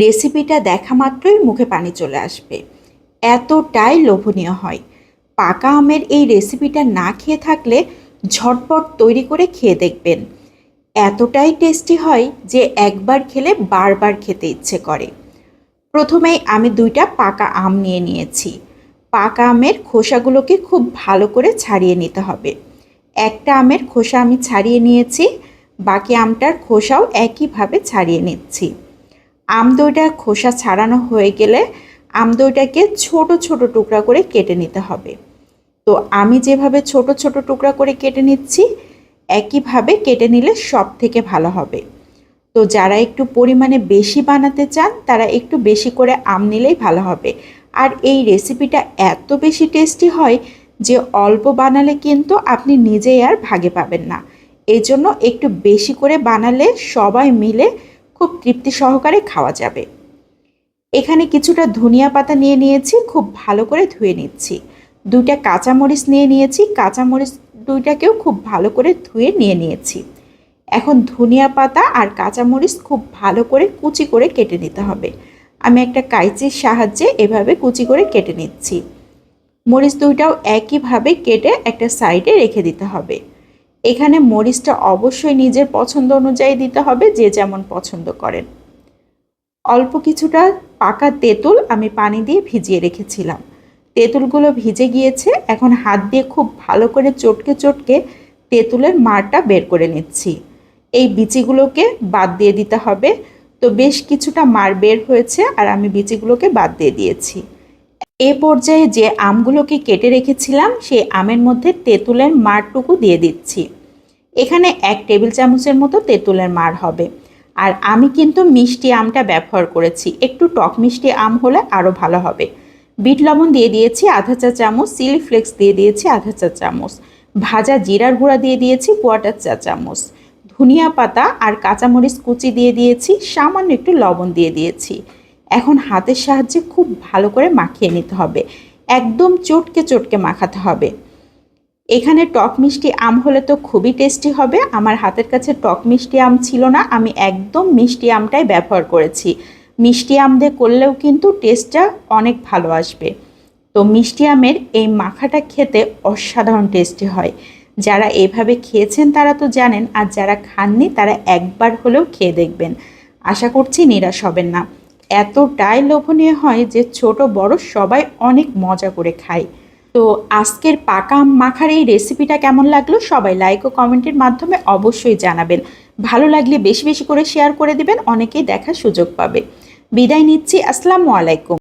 রেসিপিটা দেখা মাত্রই মুখে পানি চলে আসবে। এতটাই লোভনীয় হয়। পাকা আমের এই রেসিপিটা না খেয়ে থাকলে ঝটপট তৈরি করে খেয়ে দেখবেন। এতটাই টেস্টি হয় যে একবার খেলে বারবার খেতে ইচ্ছে করে। প্রথমেই আমি দুইটা পাকা আম নিয়ে নিয়েছি। পাকা আমের খোসাগুলোকে খুব ভালো করে ছাড়িয়ে নিতে হবে। একটা আমের খোসা আমি ছাড়িয়ে নিয়েছি, বাকি আমটার খোসাও একইভাবে ছাড়িয়ে নিচ্ছি। আম দইটার খোসা ছাড়ানো হয়ে গেলে আম দইটাকে ছোট ছোট টুকরা করে কেটে নিতে হবে। তো আমি যেভাবে ছোট ছোট টুকরা করে কেটে নিচ্ছি, একইভাবে কেটে নিলে সব থেকে ভালো হবে। তো যারা একটু পরিমাণে বেশি বানাতে চান, তারা একটু বেশি করে আম নিলেই ভালো হবে। আর এই রেসিপিটা এত বেশি টেস্টি হয় যে অল্প বানালে কিন্তু আপনি নিজেই আর ভাগে পাবেন না। এই জন্য একটু বেশি করে বানালে সবাই মিলে খুব তৃপ্তি সহকারে খাওয়া যাবে। এখানে কিছুটা ধনিয়া পাতা নিয়ে নিয়েছি, খুব ভালো করে ধুয়ে নিচ্ছি। দুইটা কাঁচামরিচ নিয়ে নিয়েছি, কাঁচামরিচ দুইটাকেও খুব ভালো করে ধুয়ে নিয়ে নিয়েছি। এখন ধনিয়া পাতা আর কাঁচামরিচ খুব ভালো করে কুচি করে কেটে নিতে হবে। আমি একটা কাইচির সাহায্যে এভাবে কুচি করে কেটে নিচ্ছি। মরিচ দুইটাও একইভাবে কেটে একটা সাইডে রেখে দিতে হবে। এখানে মরিচটা অবশ্যই নিজের পছন্দ অনুযায়ী দিতে হবে, যে যেমন পছন্দ করেন। অল্প কিছুটা পাকা তেঁতুল আমি পানি দিয়ে ভিজিয়ে রেখেছিলাম। তেঁতুলগুলো ভিজে গিয়েছে, এখন হাত দিয়ে খুব ভালো করে চটকে চটকে তেঁতুলের মারটা বের করে নিচ্ছি। এই বিচিগুলোকে বাদ দিয়ে দিতে হবে। তো বেশ কিছুটা মার বের হয়েছে আর আমি বিচিগুলোকে বাদ দিয়ে দিয়েছি। এ পর্যায়ে যে আমগুলোকে কেটে রেখেছিলাম, সেই আমের মধ্যে তেঁতুলের মারটুকু দিয়ে দিচ্ছি। এখানে এক টেবিল চামচের মতো তেঁতুলের মার হবে। আর আমি কিন্তু মিষ্টি আমটা ব্যবহার করেছি। একটু টক মিষ্টি আম হলে আরও ভালো হবে। বিট লবণ দিয়ে দিয়েছি আধা চা চামচ, চিলি ফ্লেক্স দিয়ে দিয়েছি আধা চা চামচ, ভাজা জিরার গুঁড়া দিয়ে দিয়েছি কোয়াটার চা চামচ, ধনিয়া পাতা আর কাঁচামরিচ কুচি দিয়ে দিয়েছি, সামান্য একটু লবণ দিয়ে দিয়েছি। এখন হাতের সাহায্যে খুব ভালো করে মাখিয়ে নিতে হবে। একদম চটকে চটকে মাখাতে হবে। এখানে টক মিষ্টি আম হলে তো খুবই টেস্টি হবে। আমার হাতের কাছে টক মিষ্টি আম ছিল না, আমি একদম মিষ্টি আমটাই ব্যবহার করেছি। মিষ্টি আম দিয়ে করলেও কিন্তু টেস্টটা অনেক ভালো আসবে। তো মিষ্টি আমের এই মাখাটা খেতে অসাধারণ টেস্টি হয়। যারা এভাবে খেয়েছেন তারা তো জানেন, আর যারা খাননি তারা একবার হলেও খেয়ে দেখবেন। আশা করছি নিরাশ হবেন না। এতটাই লোভনীয় হয় যে ছোট বড় সবাই অনেক মজা করে খায়। তো আজকের পাকা মাখার এই রেসিপিটা কেমন লাগল সবাই লাইক ও কমেন্টের মাধ্যমে অবশ্যই জানাবেন। ভালো লাগলে বেশি বেশি করে শেয়ার করে দিবেন, অনেকেই দেখার সুযোগ পাবে। বিদায় নিচ্ছি, আসসালামু আলাইকুম।